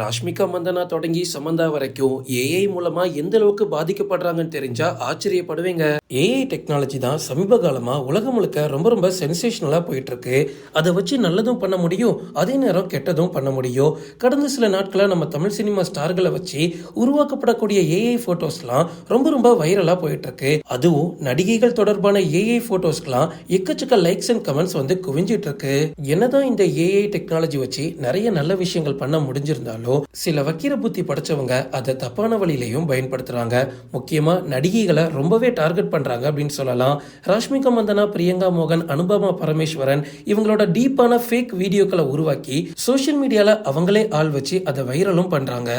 ராஷ்மிகா மந்தனா தொடங்கி சமந்தா வரைக்கும் ஏஐ மூலமா எந்த அளவுக்கு பாதிக்கப்படுறாங்கன்னு தெரிஞ்சா ஆச்சரியப்படுவீங்க. ஏஐ டெக்னாலஜி தான் சமீப காலமா உலகம் முழுக்க ரொம்ப ரொம்ப சென்சேஷனலா போயிட்டு இருக்கு அதை வச்சு நல்லதும் பண்ண முடியும் அதே நேரம் கெட்டதும் பண்ண முடியும். கடந்த சில நாட்களா நம்ம தமிழ் சினிமா ஸ்டார்களை வச்சு உருவாக்கப்படக்கூடிய ஏஐ போட்டோஸ்லாம் ரொம்ப ரொம்ப வைரலா போயிட்டு இருக்கு அதுவும் நடிகைகள் தொடர்பான ஏஐ போட்டோஸ்க்கெல்லாம் எக்கச்சக்க லைக்ஸ் அண்ட் கமெண்ட்ஸ் வந்து குவிஞ்சிட்டு இருக்கு என்னதான் இந்த ஏஐ டெக்னாலஜி வச்சு நிறைய நல்ல விஷயங்கள் பண்ண முடிஞ்சிருந்தாலும் சில வக்கீர புத்தி படைச்சவங்க அதை தப்பான வழியிலையும் பயன்படுத்துறாங்க. முக்கியமா நடிகைகளை ரொம்பவே டார்கெட் பண்றாங்க அப்படின்னு சொல்லலாம். ராஷ்மிகா மந்தனா பிரியங்கா மோகன் அனுபமா பரமேஸ்வரன் இவங்களோட டீப்பான ஃபேக் வீடியோக்களை உருவாக்கி சோஷியல் மீடியால அவங்களே ஆள் வச்சு அதை வைரலும் பண்றாங்க.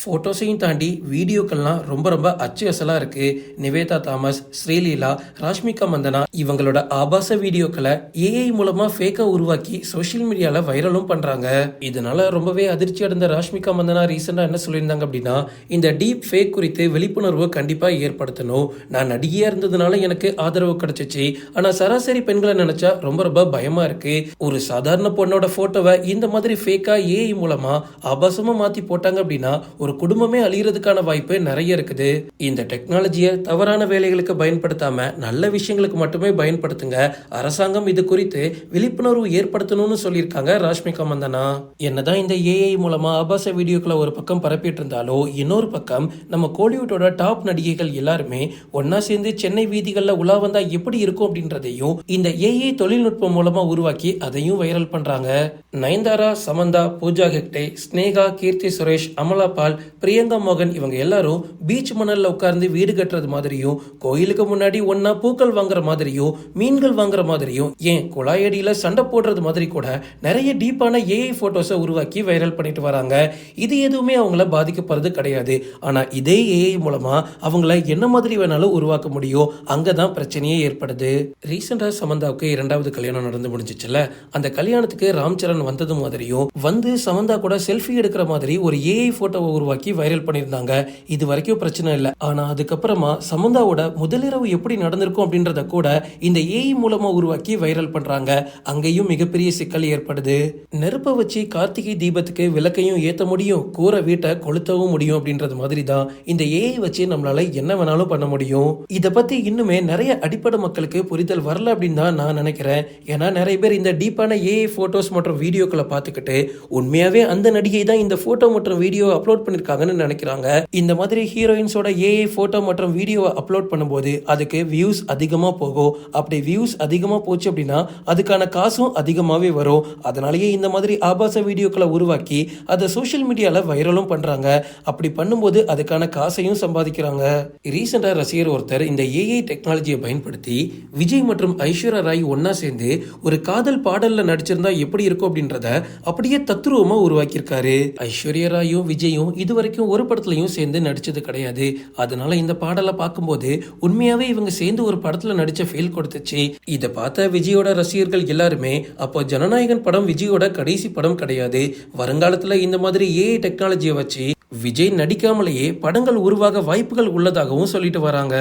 போட்டோஸையும் தாண்டி வீடியோக்கள்லாம் ரொம்ப ரொம்ப அச்சு அசலா இருக்கு. நிவேதா தாமஸ் ஸ்ரீலீலா ராஷ்மிகா மந்தனா இவங்களோட ஆபாச வீடியோக்களை ஏஐ மூலமா ஃபேக்கா உருவாக்கி சோஷியல் மீடியால வைரலும் பண்றாங்க. இதனால ரொம்பவே அதிர்ச்சி அடைந்த ராஷ்மிகா மந்தனா ரீசெண்டா என்ன சொல்லியிருந்தாங்க அப்படின்னா இந்த டீப் ஃபேக் குறித்து விழிப்புணர்வு கண்டிப்பா ஏற்படுத்தணும். நான் நடிகையா இருந்ததுனால எனக்கு ஆதரவு கிடைச்சிச்சு. ஆனா சராசரி பெண்களை நினைச்சா ரொம்ப ரொம்ப பயமா இருக்கு. ஒரு சாதாரண பொண்ணோட போட்டோவை இந்த மாதிரி ஃபேக்கா ஏஐ மூலமாக ஆபாசமா மாத்தி போட்டாங்க அப்படின்னா ஒரு குடும்பமே அழிகிறதுக்கான வாய்ப்பு நிறைய இருக்குது. இந்த டெக்னாலஜியை தவறான வேலைகளுக்கு பயன்படுத்தாம நல்ல விஷயங்களுக்கு மட்டுமே பயன்படுத்துங்க. அரசாங்கம் இது குறித்து விழிப்புணர்வு ஏற்படுத்தணும்னு சொல்லியிருக்காங்க ராஷ்மிகா மந்தனா. என்னதான் இந்த ஏஐ மூலமா ஆபாச வீடியோக்களை ஒரு பக்கம் பரப்பிட்டு இருந்தாலோ இன்னொரு பக்கம் நம்ம கோலிவுட்டோட டாப் நடிகைகள் எல்லாருமே ஒன்னா சேர்ந்து சென்னை வீதிகளில் உலா வந்தா எப்படி இருக்கும் அப்படின்றதையும் இந்த ஏஐ தொழில்நுட்பம் மூலமா உருவாக்கி அதையும் வைரல் பண்றாங்க. நயன்தாரா சமந்தா பூஜா ஹெக்டே ஸ்னேகா கீர்த்தி சுரேஷ் அமலா பால் பிரியங்கா மோகன் இவங்க எல்லாரும் பீச் மணலில் உட்கார்ந்து வீடு கட்டுறது மாதிரியும் கோயிலுக்கு முன்னாடி ஒன்னா பூக்கள் வாங்குற மாதிரியும் மீன்கள் வாங்குற மாதிரியும் ஏன் குழாயடியில் சண்டை போடுறது மாதிரி கூட நிறைய டீப்பான ஏஐ ஃபோட்டோஸை உருவாக்கி வைரல் பண்ணிட்டு வராங்க. இது எதுவுமே அவங்கள பாதிக்கப்படுறது கிடையாது. ஆனால் இதே ஏஐ மூலமா அவங்கள என்ன மாதிரி வேணாலும் உருவாக்க முடியும்? அங்கதான் பிரச்சனையே ஏற்படுது. ரீசெண்டாக சமந்தாவுக்கு இரண்டாவது கல்யாணம் நடந்து முடிஞ்சிச்சுல அந்த கல்யாணத்துக்கு ராம் சரண் வந்தது மாதிரியும் வந்து சமந்தா கூட செல்ஃபி எடுக்கிற மாதிரி ஒரு ஏஐ போட்டோவை உருவாக்கி வைரல் பண்ணியிருந்தாங்க. இது வரைக்கும் பிரச்சனை இல்லை. ஆனா அதுக்கப்புறமா சமந்தாவோட முதலிரவு எப்படி நடந்திருக்கும் அப்படின்றத கூட இந்த ஏஐ மூலமா உருவாக்கி வைரல் பண்றாங்க. அங்கேயும் மிகப்பெரிய சிக்கல் ஏற்படுது. நெருப்பை வச்சு கார்த்திகை தீபத்துக்கு விளக்கையும் ஏற்ற முடியும். கூரை வீட்டை கொளுத்தவும் முடியும் அப்படின்றது மாதிரி தான் இந்த ஏஐ வச்சு நம்மளால என்ன வேணாலும் பண்ண முடியும். இதை பத்தி இன்னுமே நிறைய அடிப்படை மக்களுக்கு புரிதல் வரல அப்படின்னு தான் நான் நினைக்கிறேன். ஏன்னா நிறைய பேர் இந்த டீப்பான ஏஐ போட்டோஸ் மற்றும் வீடியோக்களை பார்த்துக்கிட்டு உண்மையாவே அந்த நடிகை தான் இந்த போட்டோ மற்றும் வீடியோ அப்லோட் பண்ணிருக்காங்கன்னு நினைக்கிறாங்க. இந்த மாதிரி ஹீரோயின்ஸோட ஏஐ போட்டோ மற்றும் வீடியோவை அப்லோட் பண்ணும்போது அதுக்கு வியூஸ் அதிகமா போகும். அப்படி வியூஸ் அதிகமா போச்சு அப்படின்னா அதுக்கான காசும் அதிகமாவே வரும். அதனாலேயே இந்த மாதிரி ஆபாச வீடியோக்களை உருவாக்கி அதை சோஷியல் மீடியால வைரலும் பண்றாங்க. அப்படி பண்ணும்போது அதுக்கான காசையும் சம்பாதிக்கிறாங்க. ரீசெண்டா ரசிகர் ஒருத்தர் இந்த ஏஐ டெக்னாலஜியை பயன்படுத்தி விஜய் மற்றும் ஐஸ்வர்யா ராய் ஒன்னா சேர்ந்து ஒரு காதல் பாடல்ல நடிச்சிருந்தா எப்படி இருக்கும் அப்படின்றத அப்படியே தத்ரூபமா உருவாக்கியிருக்காரு. ஐஸ்வர்யா ராயும் விஜயும் இது வரைக்கும் ஒரு படத்துலையும் சேர்ந்து நடிச்சது கிடையாது. அதனால இந்த பாடலை பார்க்கும்போது உண்மையாவே இவங்க சேர்ந்து ஒரு படத்துல நடிச்ச ஃபீல் கொடுத்துச்சு. இதை பார்த்த விஜயோட ரசிகர்கள் எல்லாருமே அப்போ ஜனநாயகன் படம் விஜயோட கடைசி படம் கிடையாது. வருங்காலத்துல இந்த மாதிரி ஏஐ டெக்னாலஜியை வச்சு விஜய் நடிக்காமலேயே படங்கள் உருவாக வாய்ப்புகள் உள்ளதாகவும் சொல்லிட்டு வராங்க.